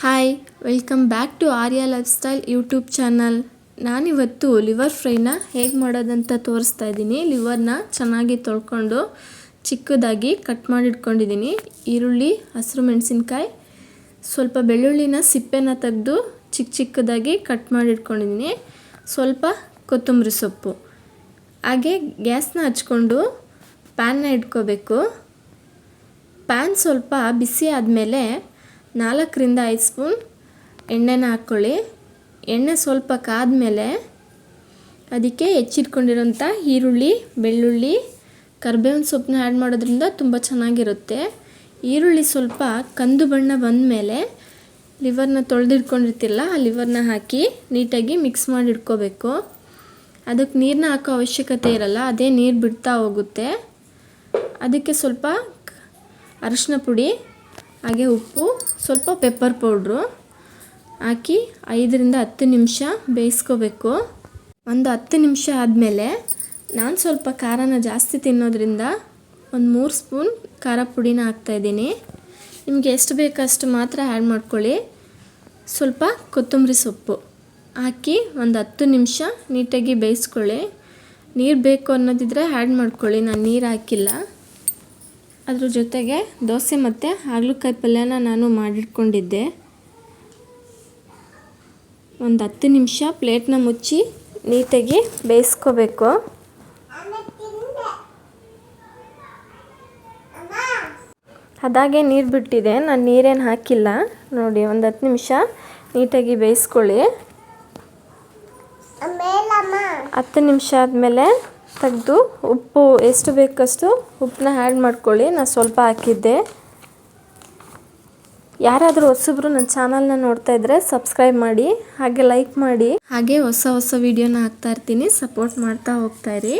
Hi welcome back to Arya lifestyle YouTube channel ನಾನಿವತ್ತು liver ಫ್ರೈನ ಹೇಗೆ ಮಾಡೋದಂತ ತೋರಿಸ್ತಾ ಇದ್ದೀನಿ. ಲಿವರ್ನ ಚೆನ್ನಾಗಿ ತೊಳ್ಕೊಂಡು ಚಿಕ್ಕದಾಗಿ ಕಟ್ ಮಾಡಿಟ್ಕೊಂಡಿದ್ದೀನಿ. ಈರುಳ್ಳಿ, ಹಸಿರು ಮೆಣಸಿನ್ಕಾಯಿ, ಸ್ವಲ್ಪ ಬೆಳ್ಳುಳ್ಳಿನ ಸಿಪ್ಪೆನ ತೆಗೆದು ಚಿಕ್ಕ ಚಿಕ್ಕದಾಗಿ ಕಟ್ ಮಾಡಿಟ್ಕೊಂಡಿದ್ದೀನಿ. ಸ್ವಲ್ಪ ಕೊತ್ತಂಬರಿ ಸೊಪ್ಪು. ಹಾಗೆ ಗ್ಯಾಸ್ನ ಹಚ್ಕೊಂಡು ಪ್ಯಾನ್ನ ಇಟ್ಕೋಬೇಕು. ಪ್ಯಾನ್ ಸ್ವಲ್ಪ ಬಿಸಿ ಆದಮೇಲೆ ನಾಲ್ಕರಿಂದ ಐದು ಸ್ಪೂನ್ ಎಣ್ಣೆನ ಹಾಕ್ಕೊಳ್ಳಿ. ಎಣ್ಣೆ ಸ್ವಲ್ಪ ಕಾದ್ಮೇಲೆ ಅದಕ್ಕೆ ಹೆಚ್ಚಿಟ್ಕೊಂಡಿರೋಂಥ ಈರುಳ್ಳಿ, ಬೆಳ್ಳುಳ್ಳಿ, ಕರ್ಬೇವಿನ ಸೊಪ್ಪನ್ನ ಆ್ಯಡ್ ಮಾಡೋದ್ರಿಂದ ತುಂಬ ಚೆನ್ನಾಗಿರುತ್ತೆ. ಈರುಳ್ಳಿ ಸ್ವಲ್ಪ ಕಂದು ಬಣ್ಣ ಬಂದ ಮೇಲೆ ಲಿವರ್ನ ತೊಳೆದಿಟ್ಕೊಂಡಿರ್ತಿಲ್ಲ ಆ ಲಿವರ್ನ ಹಾಕಿ ನೀಟಾಗಿ ಮಿಕ್ಸ್ ಮಾಡಿ ಇಟ್ಕೋಬೇಕು ಅದಕ್ಕೆ ನೀರನ್ನ ಹಾಕೋ ಅವಶ್ಯಕತೆ ಇರಲ್ಲ, ಅದೇ ನೀರು ಬಿಡ್ತಾ ಹೋಗುತ್ತೆ. ಅದಕ್ಕೆ ಸ್ವಲ್ಪ ಅರಿಶಿನ ಪುಡಿ, ಹಾಗೆ ಉಪ್ಪು ಸ್ವಲ್ಪ ಪೆಪ್ಪರ್ ಪೌಡ್ರು ಹಾಕಿ ಐದರಿಂದ ಹತ್ತು ನಿಮಿಷ ಬೇಯಿಸ್ಕೋಬೇಕು. ಒಂದು ಹತ್ತು ನಿಮಿಷ ಆದಮೇಲೆ ನಾನು ಸ್ವಲ್ಪ ಖಾರನ ಜಾಸ್ತಿ ತಿನ್ನೋದ್ರಿಂದ ಒಂದು ಮೂರು ಸ್ಪೂನ್ ಖಾರ ಪುಡಿನ ಹಾಕ್ತಾಯಿದ್ದೀನಿ ನಿಮಗೆ ಎಷ್ಟು ಬೇಕಷ್ಟು ಮಾತ್ರ ಆ್ಯಡ್ ಮಾಡ್ಕೊಳ್ಳಿ. ಸ್ವಲ್ಪ ಕೊತ್ತಂಬರಿ ಸೊಪ್ಪು ಹಾಕಿ ಒಂದು ಹತ್ತು ನಿಮಿಷ ನೀಟಾಗಿ ಬೇಯಿಸ್ಕೊಳ್ಳಿ. ನೀರು ಬೇಕು ಅನ್ನೋದಿದ್ರೆ ಆ್ಯಡ್ ಮಾಡ್ಕೊಳ್ಳಿ, ನಾನು ನೀರು ಹಾಕಿಲ್ಲ. ಅದ್ರ ಜೊತೆಗೆ ದೋಸೆ ಮತ್ತು ಹಾಗಲಕಾಯಿ ಪಲ್ಯನ ನಾನು ಮಾಡಿಟ್ಕೊಂಡಿದ್ದೆ. ಒಂದು ಹತ್ತು ನಿಮಿಷ ಪ್ಲೇಟ್ನ ಮುಚ್ಚಿ ನೀಟಾಗಿ ಬೇಯಿಸ್ಕೋಬೇಕು. ಅದಾಗೆ ನೀರು ಬಿಟ್ಟಿದೆ ನಾನು ನೀರೇನು ಹಾಕಿಲ್ಲ. ನೋಡಿ ಒಂದು ಹತ್ತು ನಿಮಿಷ ನೀಟಾಗಿ ಬೇಯಿಸ್ಕೊಳ್ಳಿ. ಹತ್ತು ನಿಮಿಷ ಆದಮೇಲೆ ತೆಗೆದು ಉಪ್ಪು ಎಷ್ಟು ಬೇಕಷ್ಟು ಉಪ್ಪನ್ನ ಆ್ಯಡ್ ಮಾಡ್ಕೊಳ್ಳಿ. ನಾನು ಸ್ವಲ್ಪ ಹಾಕಿದ್ದೆ. ಯಾರಾದರೂ ಹೊಸಬ್ರು ನನ್ನ ಚಾನಲ್ನ ನೋಡ್ತಾ ಇದ್ದರೆ ಸಬ್ಸ್ಕ್ರೈಬ್ ಮಾಡಿ, ಹಾಗೆ ಲೈಕ್ ಮಾಡಿ. ಹಾಗೆ ಹೊಸ ಹೊಸ ವೀಡಿಯೋನ ಹಾಕ್ತಾ ಇರ್ತೀನಿ. ಸಪೋರ್ಟ್ ಮಾಡ್ತಾ ಹೋಗ್ತಾಯಿರಿ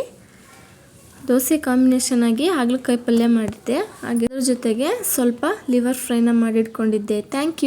ದೋಸೆ ಕಾಂಬಿನೇಷನ್ ಆಗಿ ಹಾಗಲಕಾಯಿ ಪಲ್ಯ ಮಾಡಿದ್ದೆ. ಹಾಗೆ ಅದ್ರ ಜೊತೆಗೆ ಸ್ವಲ್ಪ ಲಿವರ್ ಫ್ರೈನ ಮಾಡಿಟ್ಕೊಂಡಿದ್ದೆ. Thank you